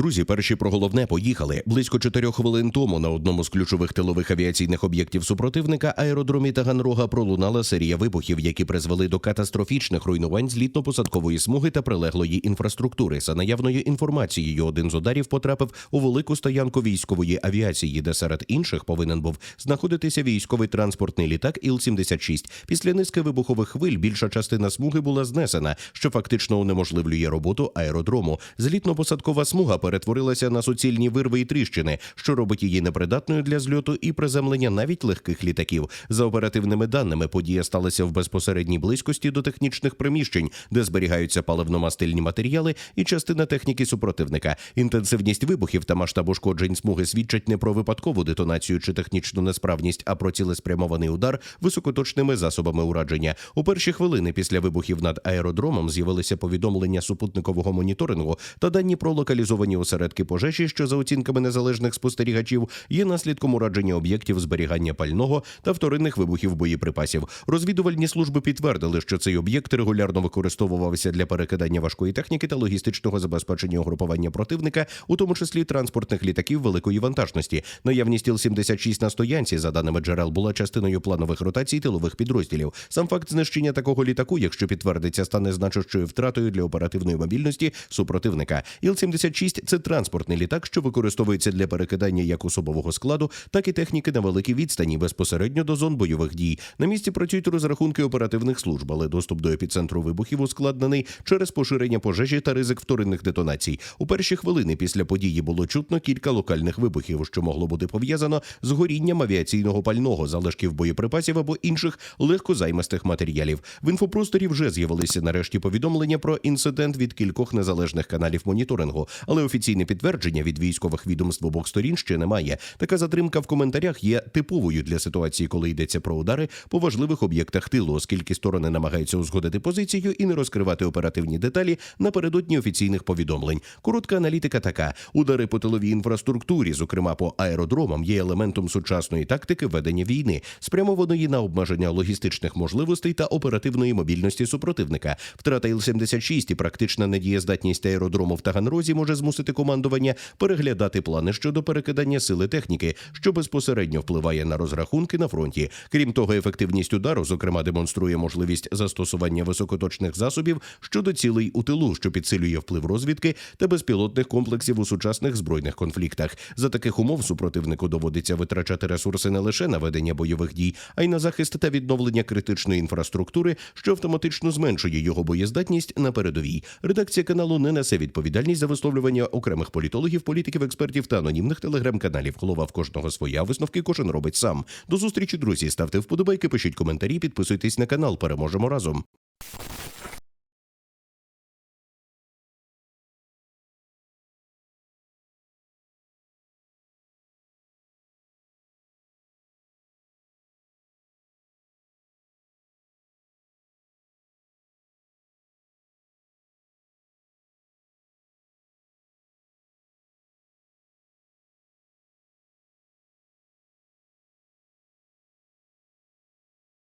Друзі, перші про головне поїхали. Близько чотирьох хвилин тому на одному з ключових тилових авіаційних об'єктів супротивника аеродромі Таганрога пролунала серія вибухів, які призвели до катастрофічних руйнувань злітно-посадкової смуги та прилеглої інфраструктури. За наявною інформацією, один з ударів потрапив у велику стоянку військової авіації, де серед інших повинен був знаходитися військовий транспортний літак Іл-76. Після низки вибухових хвиль більша частина смуги була знесена, що фактично унеможливлює роботу аеродрому. Злітно-посадкова смуга перетворилася на суцільні вирви і тріщини, що робить її непридатною для зльоту і приземлення навіть легких літаків. За оперативними даними, подія сталася в безпосередній близькості до технічних приміщень, де зберігаються паливно-мастильні матеріали і частина техніки супротивника. Інтенсивність вибухів та масштаб ушкоджень смуги свідчать не про випадкову детонацію чи технічну несправність, а про цілеспрямований удар високоточними засобами ураження. У перші хвилини після вибухів над аеродромом з'явилися повідомлення супутникового моніторингу та дані про локалізовані осередки пожежі, що за оцінками незалежних спостерігачів є наслідком ураження об'єктів зберігання пального та вторинних вибухів боєприпасів. Розвідувальні служби підтвердили, що цей об'єкт регулярно використовувався для перекидання важкої техніки та логістичного забезпечення угрупування противника, у тому числі транспортних літаків великої вантажності. Наявність Іл-76 на стоянці, за даними джерел, була частиною планових ротацій тилових підрозділів. Сам факт знищення такого літаку, якщо підтвердиться, стане значущою втратою для оперативної мобільності супротивника. Іл-76 – це транспортний літак, що використовується для перекидання як особового складу, так і техніки на великій відстані безпосередньо до зон бойових дій. На місці працюють розрахунки оперативних служб, але доступ до епіцентру вибухів ускладнений через поширення пожежі та ризик вторинних детонацій. У перші хвилини після події було чутно кілька локальних вибухів, що могло бути пов'язано з горінням авіаційного пального, залишків боєприпасів або інших легкозаймистих матеріалів. В інфопросторі вже з'явилися нарешті повідомлення про інцидент від кількох незалежних каналів моніторингу, але офіційне підтвердження від військових відомств обох сторін ще немає. Така затримка в коментарях є типовою для ситуації, коли йдеться про удари по важливих об'єктах тилу, оскільки сторони намагаються узгодити позицію і не розкривати оперативні деталі напередодні офіційних повідомлень. Коротка аналітика така: удари по тиловій інфраструктурі, зокрема по аеродромам, є елементом сучасної тактики ведення війни, спрямованої на обмеження логістичних можливостей та оперативної мобільності супротивника. Втрата Іл-76 і практична недієздатність аеродрому в Таганрозі може змусити командування переглядати плани щодо перекидання сили техніки, що безпосередньо впливає на розрахунки на фронті. Крім того, ефективність удару, зокрема, демонструє можливість застосування високоточних засобів щодо цілей у тилу, що підсилює вплив розвідки та безпілотних комплексів у сучасних збройних конфліктах. За таких умов супротивнику доводиться витрачати ресурси не лише на ведення бойових дій, а й на захист та відновлення критичної інфраструктури, що автоматично зменшує його боєздатність на передовій. Редакція каналу не несе відповідальність за висловлювання окремих політологів, політиків, експертів та анонімних телеграм-каналів. Голова в кожного своя висновки кожен робить сам. До зустрічі, друзі. Ставте вподобайки, пишіть коментарі, підписуйтесь на канал. Переможемо разом.